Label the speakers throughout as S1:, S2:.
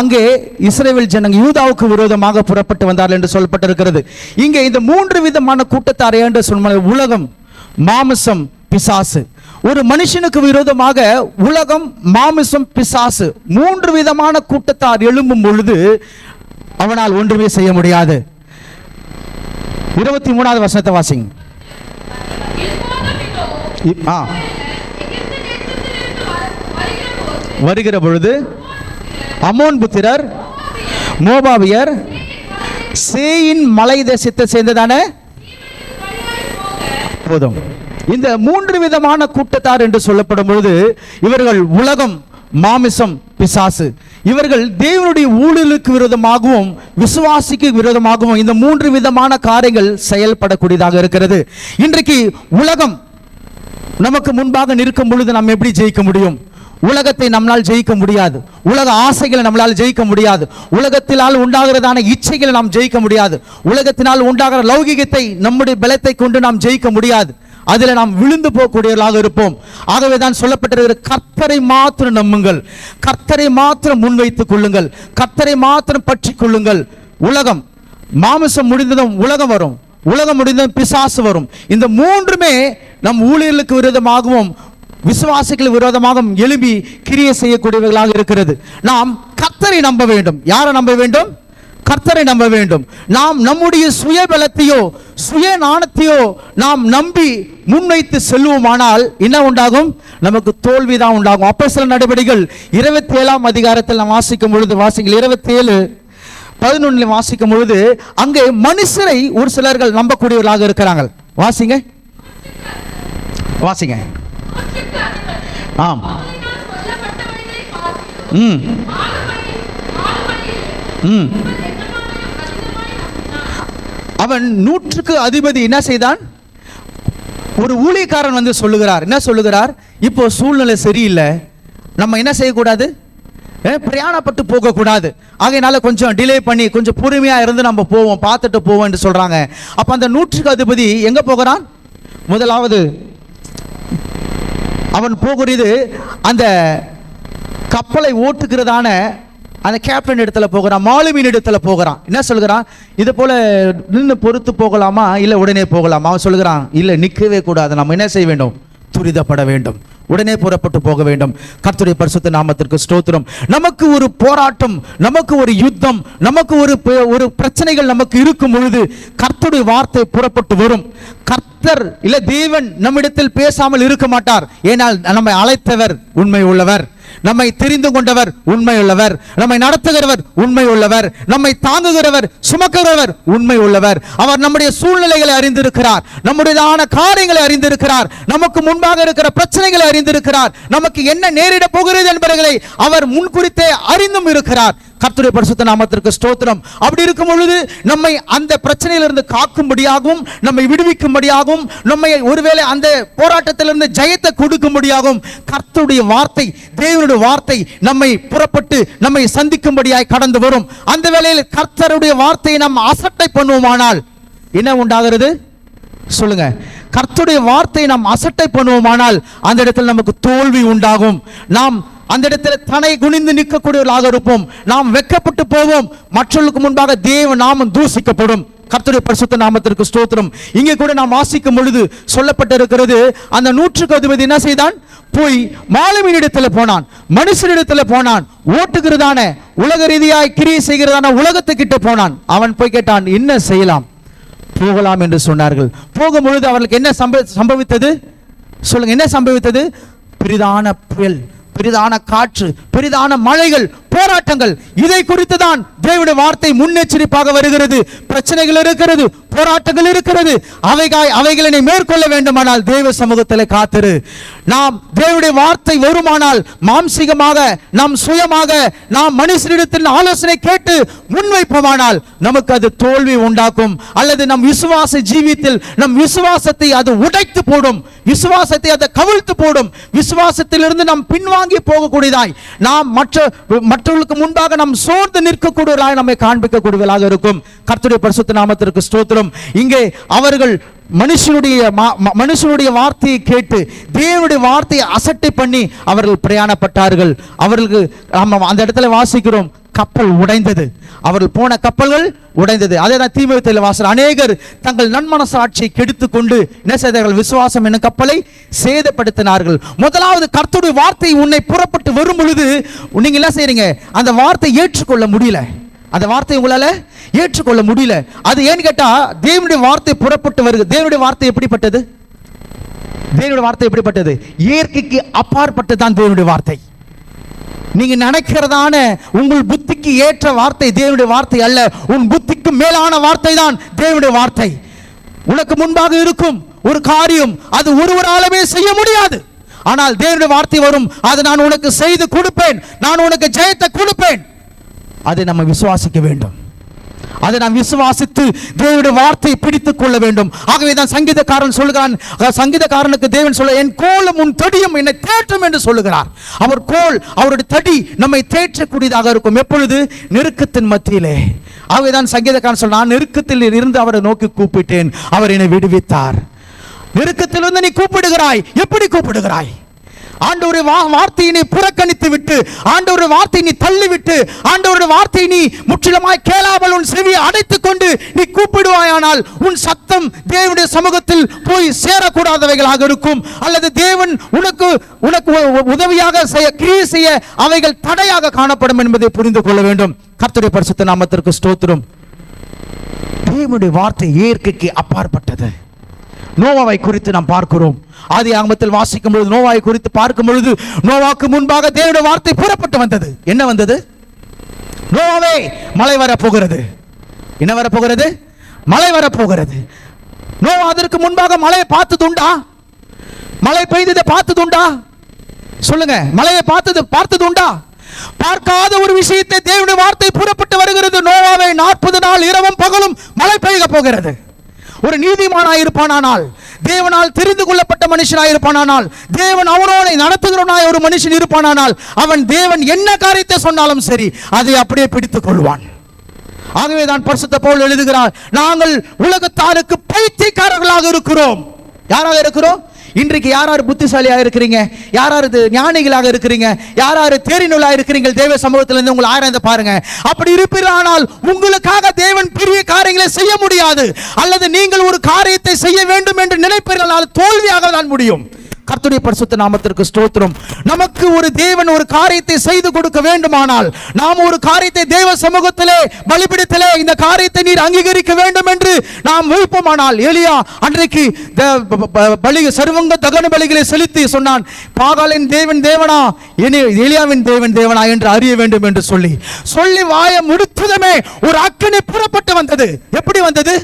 S1: அங்கே இஸ்ரேல் ஜனங்க யூதாவுக்கு விரோதமாக புறப்பட்டு வந்தார்கள் என்று சொல்லப்பட்டிருக்கிறது. இங்கே இந்த மூன்று விதமான கூட்டத்தார் என்று சொன்ன உலகம் மாமிசம் பிசாசு. ஒரு மனுஷனுக்கு விரோதமாக உலகம் மாமிசம் பிசாசு மூன்று விதமான கூட்டத்தார் எழும்பும் பொழுது அவனால் ஒன்றுமே செய்ய முடியாது. இருபத்தி மூணாவது வசனத்தை வாசிங்க. வருகிற பொழுது அமோன் புத்திரர் மோபாவியர் சேயின் மலை தேசத்தை சேர்ந்ததான போதும். இந்த மூன்று விதமான கூட்டத்தார் என்று சொல்லப்படும் பொழுது இவர்கள் உலகம் மாமிசம் பிசாசு. இவர்கள் தேவனுடைய ஊழலுக்கு விரோதமாகவும் விசுவாசிக்கு விரோதமாகவும் இந்த மூன்று விதமான காரியங்கள் செயல்படக்கூடியதாக இருக்கிறது. இன்றைக்கு உலகம் நமக்கு முன்பாக நிற்கும் பொழுது நாம் எப்படி ஜெயிக்க முடியும்? உலகத்தை நம்மளால் ஜெயிக்க முடியாது. உலக ஆசைகளை நம்மளால் ஜெயிக்க முடியாது. உலகத்தினால் உண்டாகிறதான இச்சைகளை நாம் ஜெயிக்க முடியாது. உலகத்தினால் உண்டாகிற லௌகிகத்தை நம்முடைய பலத்தை கொண்டு நாம் ஜெயிக்க முடியாது. அதில் நாம் விழுந்து போகக்கூடியவர்களாக இருப்போம். ஆகவே தான் சொல்லப்பட்டிருக்கிற கர்த்தரை மாத்திரம் நம்புங்கள். கர்த்தரை மாத்திரம் முன்வைத்துக் கொள்ளுங்கள். கர்த்தரை மாத்திரம் பற்றி கொள்ளுங்கள். உலகம் மாமிசம் முடிந்ததும் உலகம் வரும். உலகம் முடிந்ததும் பிசாசு வரும். இந்த மூன்றுமே நம் ஊழியர்களுக்கு விரோதமாகவும் விசுவாசிகள் விரோதமாகவும் எழுப்பி கிரியை செய்யக்கூடியவர்களாக இருக்கிறது. நாம் கர்த்தரை நம்ப வேண்டும். யாரை நம்ப வேண்டும்? கர்த்தரை நம்ப வேண்டும். நாம் நம்முடைய சுய பலத்தையோ சுய நாணத்தையோ நாம் நம்பி முன்வைத்து செல்வோமானால் என்ன உண்டாகும்? நமக்கு தோல்விதான் உண்டாகும். அப்போ சில நடவடிக்கைகள் இருபத்தி ஏழாம் அதிகாரத்தில் நாம் வாசிக்கும் பொழுது வாசிங்கள் இருபத்தி ஏழு பதினொன்றில் வாசிக்கும் பொழுது அங்கே மனுஷரை ஒரு சிலர்கள் நம்பக்கூடியவர்களாக இருக்கிறாங்க வாசிங்க. வாசிங்க. ஆம். ம். ம். அவன் நூற்றுக்கு அதிபதி என்ன செய்தான்? ஒரு ஊழியக்காரன் வந்து சொல்லுகிறார். என்ன சொல்லுகிறார்? இப்போ சூழ்நிலை சரியில்லை. நம்ம என்ன செய்யக்கூடாது? பிரயாணப்பட்டு போகக்கூடாது. ஆகையினால கொஞ்சம் டிலே பண்ணி கொஞ்சம் பொறுமையாக இருந்து நம்ம போவோம் பார்த்துட்டு போவோம் என்று சொல்கிறாங்க அப்போ அந்த நூற்றுக்கு அதிபதி எங்கே போகிறான்? முதலாவது அவன் போகிறது அந்த கப்பலை ஓட்டுக்கிறதான அந்த கேப்டன் இடத்துல போகிறான் மாலுமின் இடத்துல போகிறான். என்ன சொல்கிறான்? இது போல நின்று பொறுத்து போகலாமா? இல்லை உடனே போகலாமா? அவன் சொல்கிறான் இல்லை நிற்கவே கூடாது. நம்ம என்ன செய்ய வேண்டும்? துரிதப்பட வேண்டும். உடனே புறப்பட்டு போக வேண்டும். கர்த்துடைய பரிசுத்த நாமத்திற்கு ஸ்தோத்திரம். நமக்கு ஒரு போராட்டம் நமக்கு ஒரு யுத்தம் நமக்கு ஒரு ஒரு பிரச்சனைகள் நமக்கு இருக்கும் பொழுது கர்த்துடைய வார்த்தை புறப்பட்டு வரும். கர்த்தர் இல்ல தேவன் நம்மிடத்தில் பேசாமல் இருக்க மாட்டார். ஏனால் நம்மை அழைத்தவர் உண்மை உள்ளவர். நம்மை தெரிந்து கொண்டவர் உண்மை உள்ளவர் நம்மை நடத்துகிறவர் உண்மை உள்ளவர் நம்மை தாங்குகிறவர் சுமக்கிறவர் உண்மை உள்ளவர் அவர் நம்முடைய சூழ்நிலைகளை அறிந்திருக்கிறார். நம்முடையதான காரியங்களை அறிந்திருக்கிறார். நமக்கு முன்பாக இருக்கிற பிரச்சனைகளை அறிந்திருக்கிறார். நமக்கு என்ன நேரிட போகிறது என்பவர்களை அவர் முன்குறித்தே அறிந்தும் இருக்கிறார். கர்த்தருடைய பரிசுத்த நாமத்திற்கு ஸ்தோத்திரம். அப்படி இருக்கும் பொழுது நம்மை அந்த பிரச்சனையிலிருந்து காக்கும்படியாகவும் நம்மை விடுவிக்கும்படியாகவும் நம்மை ஒருவேளை அந்த போராட்டத்திலிருந்து ஜெயத்தை கொடுக்கும்படியாகவும் கர்த்தருடைய வார்த்தை தேவனுடைய வார்த்தை நம்மை புறப்பட்டு நம்மை சந்திக்கும்படியாய் கடந்து வரும். அந்த வேளையில் கர்த்தருடைய வார்த்தையை நாம் அசட்டை பண்ணுவோமானால் என்ன உண்டாகிறது? சொல்லுங்க. கர்த்தருடைய வார்த்தையை நாம் அசட்டை பண்ணுவோமானால் அந்த இடத்தில் நமக்கு தோல்வி உண்டாகும். நாம் அந்த இடத்துல தனை குனிந்து நிற்கக்கூடியவர்களாக இருப்போம். நாம் வெக்கப்பட்டு போவோம். மற்றவர்களுக்கு முன்பாக தேவ நாமம் தூசிக்கப்படும். கர்த்தருடைய பரிசுத்த நாமத்திற்கு ஸ்தோத்திரம். இங்கே கூட நாம் வாசிக்கும் பொழுது சொல்லப்பட்டிருக்கிறது அந்த நூற்றுக்கு அதிபதி என்ன செய்தான்? போய் மாலுமியினிடத்தில் போனான். மனுஷனிடத்தில் போனான். ஓட்டுகிறதான உலக ரீதியாய் கிரியை செய்கிறதான உலகத்துக்கிட்ட போனான். அவன் போய் கேட்டான் என்ன செய்யலாம்? போகலாம் என்று சொன்னார்கள். போகும் பொழுது அவர்களுக்கு என்ன சம்பவித்தது? சொல்லுங்க என்ன சம்பவித்தது? பெரிதான புயல். பெரிதான காற்று பெரிதான மழைகள் போராட்டங்கள். இதை குறித்து தான் தேவனுடைய வார்த்தை முன்னெச்சரிப்பாக வருகிறது. பிரச்சனைகள் இருக்கிறது போராட்டங்கள் இருக்கிறது. அவைகாய் அவைகளை மேற்கொள்ள வேண்டுமானால் தேவ சமூகத்தில் காத்திரு. நாம் தேவனுடைய வார்த்தை வருமானால் மாம்சிகமாக நாம் சுயமாக நாம் மனுஷனிடத்தில் ஆலோசனை கேட்டு முன்வைப்போமானால் நமக்கு அது தோல்வி உண்டாக்கும். அல்லது நம் விசுவாச ஜீவியத்தில் நம் விசுவாசத்தை அது உடைத்து போடும். விசுவாசத்தை அதை கவிழ்த்து போடும். விசுவாசத்திலிருந்து நாம் பின்வாங்கி போகக்கூடியதாய். நாம் மற்ற மற்றவர்களுக்கு முன்பாக நாம் சோர்ந்து நிற்கக்கூடியவர்களாக நம்மை காண்பிக்கக்கூடியவர்களாக இருக்கும். கர்த்தருடைய பரிசுத்த நாமத்திற்கு ஸ்தோத்திரம். இங்கே அவர்கள் மனுஷனுடைய மா- ம- மனுஷனுடைய வார்த்தையை கேட்டு தேவனுடைய வார்த்தையை அசட்டை பண்ணி அவர்கள் பிரயாணப்பட்டார்கள். அவர்களுக்கு ஆமாம் அந்த இடத்துல வாசிக்கிறோம். கப்பல் உடைந்தது. அவர்கள் போன கப்பல்கள் உடைந்தது. அதே தான் தீமையத்தில் வாசல். அநேகர் தங்கள் நன்மனசாட்சியை கெடுத்து கொண்டு என்ன செய்தார்கள் விசுவாசம் என்னும் கப்பலை சேதப்படுத்தினார்கள். முதலாவது கர்த்தருடைய வார்த்தை உன்னை புறப்பட்டு வரும் பொழுது நீங்கள் என்ன செய்றீங்க? அந்த வார்த்தை ஏற்றுக்கொள்ள முடியல. அந்த வார்த்தை உங்களால் ஏற்றுக்கொள்ள முடியல. அது ஏன்னு கேட்டால் தேவனுடைய வார்த்தை புறப்பட்டு வருது. தேவனுடைய வார்த்தை எப்படிப்பட்டது? தேவனுடைய வார்த்தை எப்படிப்பட்டது? இயற்கைக்கு அப்பாற்பட்டு தான் தேவனுடைய வார்த்தை. நீங்க நினைக்கிறதான உங்கள் புத்திக்கு ஏற்ற வார்த்தை தேவனுடைய வார்த்தை அல்ல. உன் புத்திக்கு மேலான வார்த்தை தான் தேவனுடைய வார்த்தை. உனக்கு முன்பாக இருக்கும் ஒரு காரியம் அது ஒருவராலுமே செய்ய முடியாது. ஆனால் தேவனுடைய வார்த்தை வரும் அதை நான் உனக்கு செய்து கொடுப்பேன். நான் உனக்கு ஜெயத்தை கொடுப்பேன். அதை நம்ம விசுவாசிக்க வேண்டும். அதை நாம் விசுவாசித்து தேவனுடைய வார்த்தையை பிடித்துக் கொள்ள வேண்டும். ஆகவே தான் சங்கீதக்காரன் சொல்லுகிறான் சங்கீதக்காரனுக்கு தேவன் சொல்ல என் கோலும் உன் தடியும் என்னை தேற்றும் என்று சொல்லுகிறார். அவர் கோல் அவருடைய தடி நம்மை தேற்றக்கூடியதாக இருக்கும். எப்பொழுது? நெருக்கத்தின் மத்தியிலே. ஆகவே தான் சங்கீதக்காரன் சொல்ல நான் நெருக்கத்தில் இருந்து அவரை நோக்கி கூப்பிட்டேன் அவர் என்னை விடுவித்தார். நெருக்கத்தில் வந்து நீ கூப்பிடுகிறாய். எப்படி கூப்பிடுகிறாய்? ஆண்டவருடைய வார்த்தையை நீ புறக்கணித்து விட்டு ஆண்டவருடைய வார்த்தையை நீ தள்ளிவிட்டு ஆண்டவருடைய வார்த்தையை நீ முற்றிலுமாய் கேளாமல் உன் செவியை அடைத்துக் கொண்டு நீ கூப்பிடுவாயானால் உன் சத்தம் தேவனுடைய சமூகத்தில் போய் சேரக்கூடாதவைகளாக இருக்கும். அல்லது தேவன் உனக்கு உனக்கு உதவியாக செய்ய கிரியை செய்ய அவைகள் தடையாக காணப்படும் என்பதை புரிந்து கொள்ள வேண்டும். கர்த்தருடைய பரிசுத்த நாமத்திற்கு ஸ்தோத்திரம். தேவனுடைய வார்த்தை இயற்கைக்கு அப்பாற்பட்டது. நோவாவை குறித்து நாம் பார்க்கிறோம். ஆதி ஆகமத்தில் வாசிக்கும் பொழுது நோவாவை குறித்து பார்க்கும் பொழுது நோவாக்கு முன்பாக தேவனுடைய வார்த்தை புறப்பட்டு வந்தது. என்ன வந்தது? நோவாவே மழை வரப்போகிறது. என்ன வரப்போகிறது? மழை வரப்போகிறது. நோவா அதற்கு முன்பாக மழையை பார்த்ததுண்டா? மழை பெய்ததை பார்த்ததுண்டா? சொல்லுங்க மழையை பார்த்தது பார்த்ததுண்டா? பார்க்காத ஒரு விஷயத்தை தேவனுடைய வார்த்தை புறப்பட்டு வருகிறது. நோவாவை நாற்பது நாள் இரவும் பகலும் மழை பெய்ய போகிறது. ஒரு நீதிமானாயிருப்பானால் தேவனால் தெரிந்து கொள்ளப்பட்ட மனுஷனாயிருப்பானால் தேவன் அவனோட நடத்துகிறவனாய் ஒரு மனுஷன் இருப்பானால் அவன் தேவன் என்ன காரியத்தை சொன்னாலும் சரி அதை அப்படியே பிடித்துக் கொள்வான். ஆகவே தான் பரிசுத்த போல் எழுதுகிறார் நாங்கள் உலகத்தாருக்கு பைத்தியக்காரர்களாக இருக்கிறோம். யாராக இருக்கிறோம்? இன்றைக்கு யார் யார் புத்திசாலியாக இருக்கிறீங்க? யார் யார் ஞானிகளாக இருக்கிறீங்க? யார் யார் தேறினுள்ளா இருக்கிறீங்க? தேவ சமூகத்திலிருந்து உங்களை ஆராய்ந்து பாருங்க. அப்படி இருப்பீர்கள் ஆனால் உங்களுக்காக தேவன் காரியங்களை செய்ய முடியாது. அல்லது நீங்கள் ஒரு காரியத்தை செய்ய வேண்டும் தான் முடியும். கர்த்துடைய பரிசுத்த நாமத்திற்கு ஸ்தோத்திரம். நமக்கு ஒரு தேவன் ஒரு காரியத்தை செய்து கொடுக்க வேண்டுமானால் நாம் ஒரு காரியத்தை தேவ சமூகத்திலே பலிபிடத்திலே இந்த காரியத்தை நீர் அங்கீகரிக்க வேண்டும் என்று நாம் வைப்போமானால் எலியா அன்றைக்கு பலி சர்வங்க தகன பலிகளை செலுத்தி சொன்னான் பாகாலின் தேவன் தேவனா இனி எலியாவின் தேவன் தேவனா என்று அறிய வேண்டும் என்று சொல்லி. சொல்லி வாய முடித்ததுமே ஒரு அக்கனை புறப்பட்டு வந்தது. எப்படி வந்தது?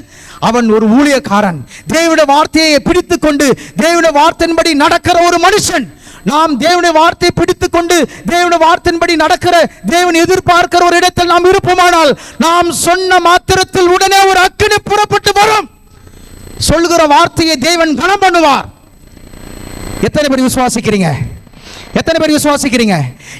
S1: அவன் ஒரு ஊழியக்காரன். தேவனுடைய வார்த்தையை பிடித்து கொண்டு தேவனுடைய வார்த்தையின்படி நடக்கிற ஒரு மனுஷன். நாம் தேவனுடைய வார்த்தையை பிடித்து கொண்டு தேவனுடைய வார்த்தையின்படி நடக்கிற தேவன் எதிர்பார்க்கிற ஒரு இடத்தில் நாம் இருப்போமானால் நாம் சொன்ன மாத்திரத்தில் உடனே ஒரு அக்கினி புறப்பட்டு வரும். சொல்லுகிற வார்த்தையை தேவன் கனம் பண்ணுவார். எத்தனை பேர் விசுவாசிக்கிறீங்க? எத்தனை பேர் விசுவாசிக்கிறீங்க?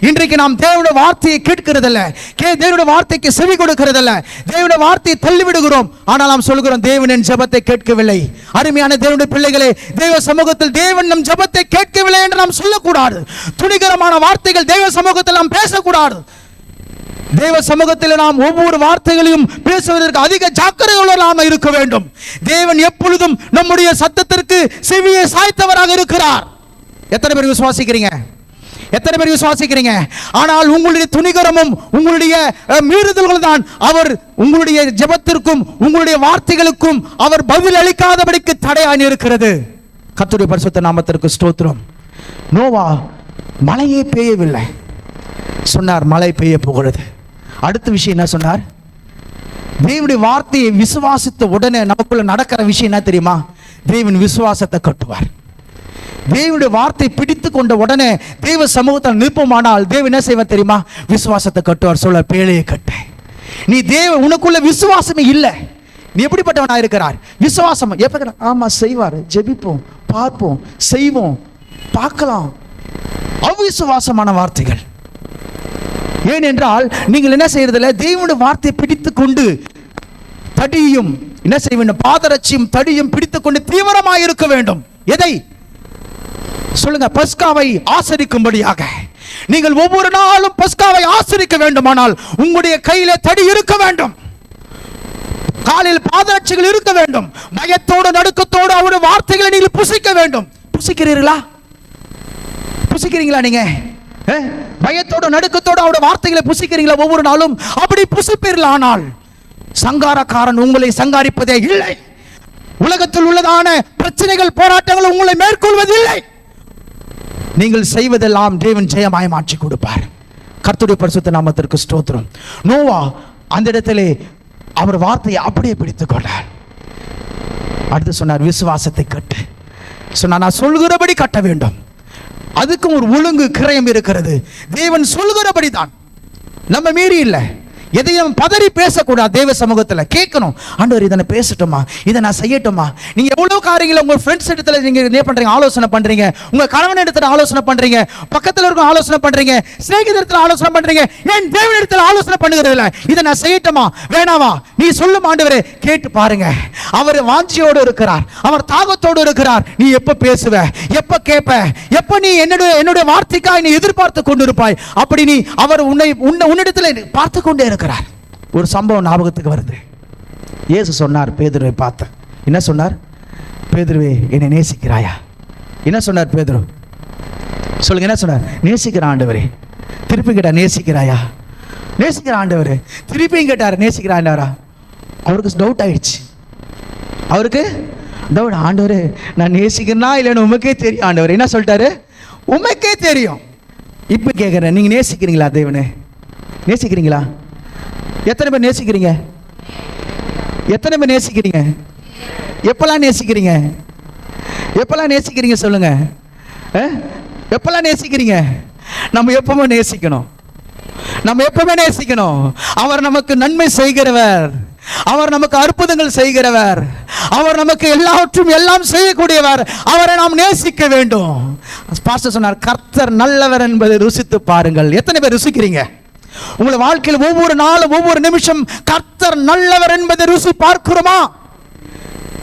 S1: இன்றைக்கு நாம் தேவனுடைய வார்த்தையை கேட்கிறதில்ல. கே தேவனுடைய வார்த்தைக்கு செவி கொடுக்கிறதில்ல. தேவனுடைய வார்த்தையை தள்ளிவிடுகிறோம். ஆனால் நாம் சொல்கிறோம் தேவனின் ஜபத்தை கேட்கவில்லை. அருமையான தேவனுடைய பிள்ளைகளே தேவ சமூகத்தில் தேவன் நம் ஜெபத்தை கேட்கவில்லை என்று நாம் சொல்லக்கூடாது. துணிகரமான வார்த்தைகள் தேவ சமூகத்தில் நாம் பேசக்கூடாது. தேவ சமூகத்தில் நாம் ஒவ்வொரு வார்த்தைகளையும் பேசுவதற்கு அதிக ஜாக்கிரதையோடு நாம் இருக்க வேண்டும். தேவன் எப்பொழுதும் நம்முடைய சத்தத்திற்கு செவியை சாய்த்தவராக இருக்கிறார். எத்தனை பேர் விசுவாசிக்கிறீங்க? எத்தனை பேர் விசுவாசிக்கிறீங்க? ஆனால் உங்களுடைய துணிகரமும் உங்களுடைய மீறுதல்கள் தான் அவர் உங்களுடைய ஜெபத்திற்கும் உங்களுடைய வார்த்தைகளுக்கும் அவர் பதில் அளிக்காதபடிக்கு தடையானி இருக்கிறது. கத்துடைய பரிசுத்த நாமத்திற்கு ஸ்தோத்திரம். நோவா மழையே பெய்யவில்லை. சொன்னார் மழை பெய்ய போகிறது. அடுத்த விஷயம் என்ன சொன்னார்? தேவனுடைய வார்த்தையை விசுவாசித்த உடனே நமக்குள்ள நடக்கிற விஷயம் என்ன தெரியுமா? தேவன் விசுவாசத்தை கட்டுவார். தேவனுடைய வார்த்தை பிடித்து கொண்ட உடனே தேவ சமூகத்தில் நிற்போமானால் தேவ என்ன செய்வார் தெரியுமா? விசுவாசத்தை கட்டுவார். சொல்ல பேழையை கட்ட. நீ தேவ உனக்குள்ள விசுவாசமே இல்லை. நீ எப்படிப்பட்டவனா இருக்கிறார் விசுவாசம். எப்ப ஆமா செய்வார். ஜெபிப்போம் பார்ப்போம் செய்வோம் பார்க்கலாம். அவிசுவாசமான வார்த்தைகள். ஏனென்றால் நீங்கள் என்ன செய்யறதில்ல? தேவனுடைய வார்த்தையை பிடித்து கொண்டு தடியும் என்ன செய்ய வேண்டும்? பாதரட்சியும் தடியும் பிடித்து கொண்டு தீவிரமாக இருக்க வேண்டும். எதை? சொல்லுங்க பஸ்காவை ஆசரிக்கும்படியாக. நீங்கள் ஒவ்வொரு நாளும் பஸ்காவை ஆசரிக்க வேண்டுமானால் உங்களுடைய கையில தடி இருக்க வேண்டும். காலில் பாதரட்சிகள் இருக்க வேண்டும். பயத்தோடு நடுக்கத்தோடு அவருடைய வார்த்தைகளை நீங்கள் புசிக்க வேண்டும். புசிக்கிறீர்களா? புசிக்கிறீங்களா நீங்க? அஹ்? பயத்தோட நடுக்கத்தோட அவருடைய வார்த்தைகளை புசிக்கிறீங்களா ஒவ்வொரு நாளும்? அப்படி புசிப்பீர்கள் ஆனால் சங்காரக்காரன் உங்களை சங்காரிப்பதே இல்லை. உலகத்தில் உள்ளதான பிரச்சனைகள் போராட்டங்கள் உங்களை மேற்கொள்வதில்லை. நீங்கள் செய்வதெல்லாம் தேவன் ஜெயமாய் மாற்றி கொடுப்பார். கர்த்துடைய பரிசுத்த நாமத்திற்கு ஸ்தோத்திரம். நோவா அந்த இடத்திலே அவர் வார்த்தையை அப்படியே பிடித்துக் கொண்டார். அடுத்து சொன்னார் விசுவாசத்தை கட்டு. சொன்னார் நான் சொல்கிறபடி கட்ட வேண்டும். அதுக்கும் ஒரு ஒழுங்கு கிரயம் இருக்கிறது. தேவன் சொல்கிறபடி தான் நம்ம மீறி இல்லை. எதையும் பதறி பேசக்கூடாது தேவ சமூகத்தில். கேட்கணும். ஆண்டவர் இதை பேசட்டுமா? இதை நான் செய்யட்டுமா? நீங்க எவ்வளவு காரியங்களை உங்க ஃப்ரெண்ட்ஸ் இடத்துல நீங்க என்ன பண்றீங்க ஆலோசனை பண்றீங்க. உங்க கணவன் இடத்துல ஆலோசனை பண்றீங்க. பக்கத்துல இருக்க ஆலோசனை பண்றீங்க. சிநேகிதத்துல ஆலோசனை பண்றீங்க. ஏன் தேவன் இடத்துல ஆலோசனை பண்ணுகிறது இல்ல இதை நான் செய்யட்டுமா? வேணாமா? நீ சொல்லும் ஆண்டவரே கேட்டு பாருங்க. அவர் வாஞ்சியோடு இருக்கிறார். அவர் தாகத்தோடு இருக்கிறார். நீ எப்ப பேசுவ? எப்ப கேட்ப எப்ப நீ என்னுடைய என்னுடைய வார்த்தைக்காய் நீ எதிர்பார்த்து கொண்டிருப்பாய்? அப்படி நீ அவர் உன்னை உன்னை உன்னிடத்தில் பார்த்து கொண்டே இருக்கிறார். ஒரு சம்பவம் ஞாபகத்துக்கு வருது. இயேசு சொன்னார் பேதுருவை பார்த்து. என்ன சொன்னார்? பேதுருவே என்னை நேசிக்கிறாயா? என்ன சொன்னார் பேதுரு? சொல்லுங்க என்ன சொன்னார்? நேசிக்கிற ஆண்டவரே திருப்பி கேட்டார் நேசிக்கிறாயா? நேசிக்கிற ஆண்டவர் திருப்பியும் கேட்டார் நேசிக்கிற ஆண்டவரா அவருக்கு டவுட் ஆயிடுச்சு. அவருக்கு டவுட் ஆண்டவர் நான் நேசிக்கிறனா இல்லைன்னு உமக்கே தெரியும் ஆண்டவர். என்ன சொல்லிட்டாரு? உமக்கே தெரியும். இப்போ கேட்குறேன் நீங்கள் நேசிக்கிறீங்களா தேவனே? நேசிக்கிறீங்களா? எத்தனை பேர் நேசிக்கிறீங்க? எத்தனை பேர் நேசிக்கிறீங்க? எப்பெல்லாம் நேசிக்கிறீங்க? எப்பெல்லாம் நேசிக்கிறீங்க சொல்லுங்க. எப்பெல்லாம் நேசிக்கிறீங்க? நம்ம எப்பவுமே நேசிக்கணும். நம்ம எப்பவுமே நேசிக்கணும். அவர் நமக்கு நன்மை செய்கிறவர். அவர் நமக்கு அற்புதங்கள் செய்கிறவர். அவர் நமக்கு எல்லாவற்றும் எல்லாம் செய்யக்கூடியவர். அவரை நாம் நேசிக்க வேண்டும். பாஸ்டர் சொன்னார் கர்த்தர் நல்லவர் என்பதை ருசித்து பாருங்கள். எத்தனை பேர் ருசிக்கிறீங்க? உங்களை வாழ்க்கையில் ஒவ்வொரு நாளும் ஒவ்வொரு நிமிஷம் கர்த்தர் நல்லவர் என்பதை ருசி பார்க்கிறோமா?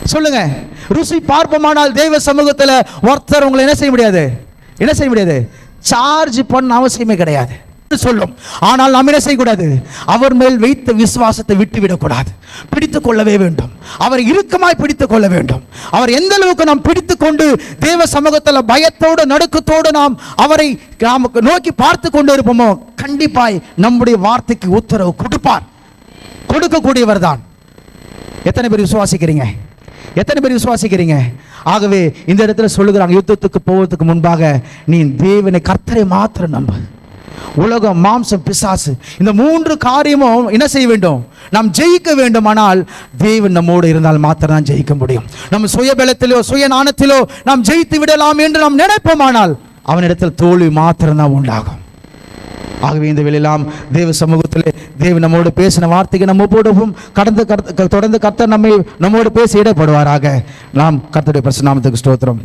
S1: சொல்லுங்க. ருசி பார்ப்போமானால் தெய்வ சமூகத்தில் ஒருத்தர் உங்களை என்ன செய்ய முடியாது? என்ன செய்ய முடியாது? சார்ஜ் பண்ண அவசியமே கிடையாது. சொல்லும். ஆனால் நாம் என்ன செய்யக்கூடாது? அவர் மேல் வைத்த விசுவாசத்தை விட்டு விடக்கூடாது பிடித்துக் கொள்ளவே வேண்டும். அவர் இறுக்கமாய் பிடித்துக் கொள்ள வேண்டும். அவர் எந்த அளவுக்கு நாம் பிடித்துக் கொண்டு தேவ சமூகத்தில் பயத்தோடு நடுக்கத்தோடு நாம் அவரை நமக்கு நோக்கி பார்த்து கொண்டு இருப்போமோ கண்டிப்பாய் நம்முடைய வார்த்தைக்கு உத்தரவு கொடுப்பார். கொடுக்கக்கூடியவர் தான். எத்தனை பேர் விசுவாசிக்கிறீங்க? எத்தனை பேர் விசுவாசிக்கிறீங்க? ஆகவே இந்த இடத்துல சொல்லுகிறாங்க யுத்தத்துக்கு போவதுக்கு முன்பாக நீ தேவனை கர்த்தரை மாத்திரம் நம்ப. உலகம் மாம்சம் பிசாசு. இந்த மூன்று காரியமும் என்ன செய்ய வேண்டும்? நாம் ஜெயிக்க வேண்டுமானால் தேவன் நம்மோடு இருந்தால் மாத்திரம் தான் ஜெயிக்க முடியும். நம்ம சுயபலத்திலோ சுயநாணத்திலோ நாம் ஜெயித்து விடலாம் என்று நாம் நினைப்போமானால் அவனிடத்தில் தோல்வி மாத்திரம்தான் உண்டாகும். ஆகவே இந்த வெளியெல்லாம் தேவ சமூகத்தில் தேவ நம்மோடு பேசின வார்த்தைக்கு நம்ம போடவும் கடந்து கர்த்த- தொடர்ந்து கர்த்தர் நம்மை நம்மோடு பேசி இடப்படுவாராக. நாம் கர்த்தருடைய பிரசனாமத்துக்கு ஸ்தோத்திரம்.